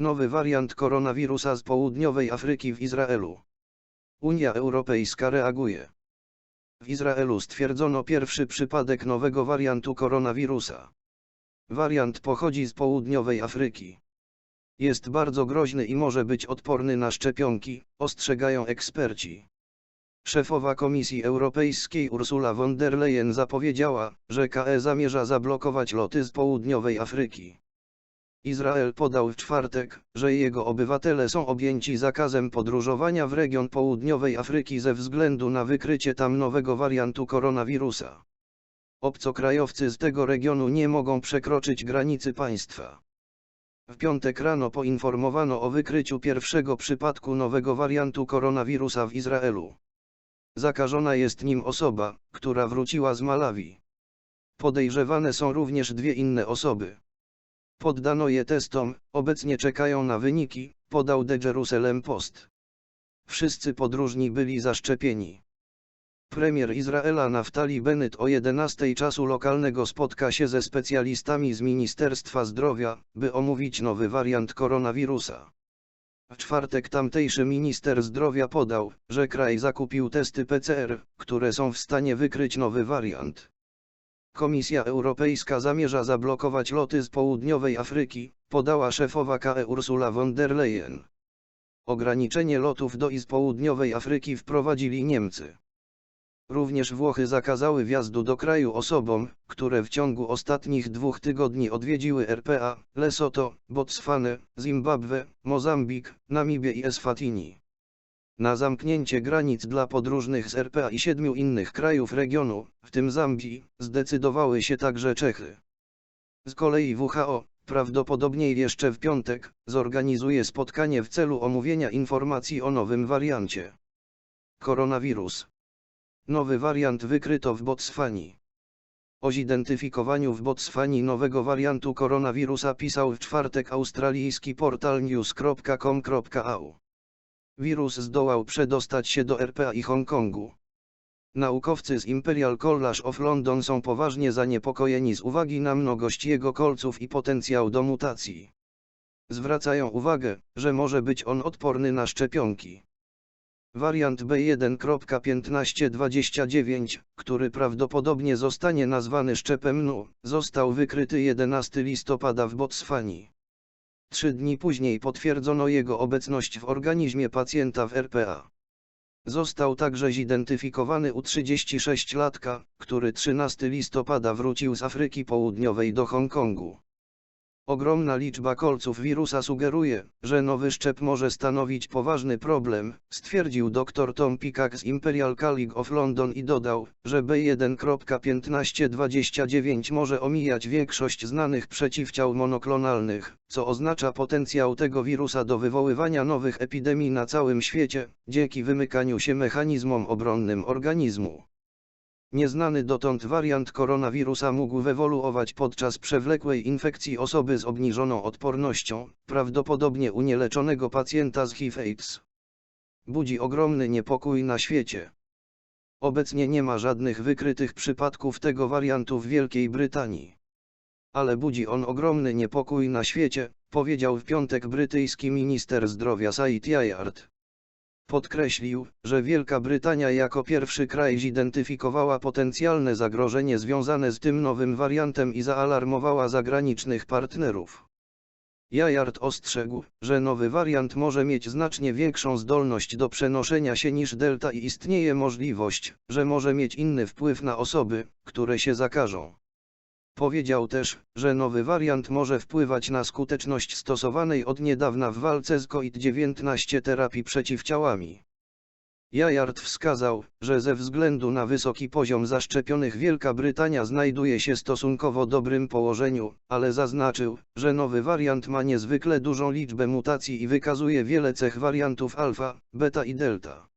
Nowy wariant koronawirusa z południowej Afryki w Izraelu. Unia Europejska reaguje. W Izraelu stwierdzono pierwszy przypadek nowego wariantu koronawirusa. Wariant pochodzi z południowej Afryki. Jest bardzo groźny i może być odporny na szczepionki, ostrzegają eksperci. Szefowa Komisji Europejskiej Ursula von der Leyen zapowiedziała, że KE zamierza zablokować loty z południowej Afryki. Izrael podał w czwartek, że jego obywatele są objęci zakazem podróżowania w region południowej Afryki ze względu na wykrycie tam nowego wariantu koronawirusa. Obcokrajowcy z tego regionu nie mogą przekroczyć granicy państwa. W piątek rano poinformowano o wykryciu pierwszego przypadku nowego wariantu koronawirusa w Izraelu. Zakażona jest nim osoba, która wróciła z Malawi. Podejrzewane są również dwie inne osoby. Poddano je testom, obecnie czekają na wyniki, podał The Jerusalem Post. Wszyscy podróżni byli zaszczepieni. Premier Izraela Naftali Bennett o 11 czasu lokalnego spotka się ze specjalistami z Ministerstwa Zdrowia, by omówić nowy wariant koronawirusa. W czwartek tamtejszy minister zdrowia podał, że kraj zakupił testy PCR, które są w stanie wykryć nowy wariant. Komisja Europejska zamierza zablokować loty z południowej Afryki, podała szefowa KE Ursula von der Leyen. Ograniczenie lotów do i z południowej Afryki wprowadzili Niemcy. Również Włochy zakazały wjazdu do kraju osobom, które w ciągu ostatnich dwóch tygodni odwiedziły RPA, Lesotho, Botswanę, Zimbabwe, Mozambik, Namibię i Eswatini. Na zamknięcie granic dla podróżnych z RPA i siedmiu innych krajów regionu, w tym Zambii, zdecydowały się także Czechy. Z kolei WHO, prawdopodobnie jeszcze w piątek, zorganizuje spotkanie w celu omówienia informacji o nowym wariancie. Koronawirus. Nowy wariant wykryto w Botswanii. O zidentyfikowaniu w Botswanii nowego wariantu koronawirusa pisał w czwartek australijski portal news.com.au. Wirus zdołał przedostać się do RPA i Hongkongu. Naukowcy z Imperial College of London są poważnie zaniepokojeni z uwagi na mnogość jego kolców i potencjał do mutacji. Zwracają uwagę, że może być on odporny na szczepionki. Wariant B1.1529, który prawdopodobnie zostanie nazwany szczepem NU, został wykryty 11 listopada w Botswanii. Trzy dni później potwierdzono jego obecność w organizmie pacjenta w RPA. Został także zidentyfikowany u 36-latka, który 13 listopada wrócił z Afryki Południowej do Hongkongu. Ogromna liczba kolców wirusa sugeruje, że nowy szczep może stanowić poważny problem, stwierdził dr Tom Peacock z Imperial College of London i dodał, że B1.1529 może omijać większość znanych przeciwciał monoklonalnych, co oznacza potencjał tego wirusa do wywoływania nowych epidemii na całym świecie, dzięki wymykaniu się mechanizmom obronnym organizmu. Nieznany dotąd wariant koronawirusa mógł ewoluować podczas przewlekłej infekcji osoby z obniżoną odpornością, prawdopodobnie u nieleczonego pacjenta z HIV-AIDS. Budzi ogromny niepokój na świecie. Obecnie nie ma żadnych wykrytych przypadków tego wariantu w Wielkiej Brytanii. Ale budzi on ogromny niepokój na świecie, powiedział w piątek brytyjski minister zdrowia Said Yard. Podkreślił, że Wielka Brytania jako pierwszy kraj zidentyfikowała potencjalne zagrożenie związane z tym nowym wariantem i zaalarmowała zagranicznych partnerów. Jajard ostrzegł, że nowy wariant może mieć znacznie większą zdolność do przenoszenia się niż delta i istnieje możliwość, że może mieć inny wpływ na osoby, które się zakażą. Powiedział też, że nowy wariant może wpływać na skuteczność stosowanej od niedawna w walce z COVID-19 terapii przeciwciałami. Jajard wskazał, że ze względu na wysoki poziom zaszczepionych Wielka Brytania znajduje się stosunkowo dobrym położeniu, ale zaznaczył, że nowy wariant ma niezwykle dużą liczbę mutacji i wykazuje wiele cech wariantów alfa, beta i delta.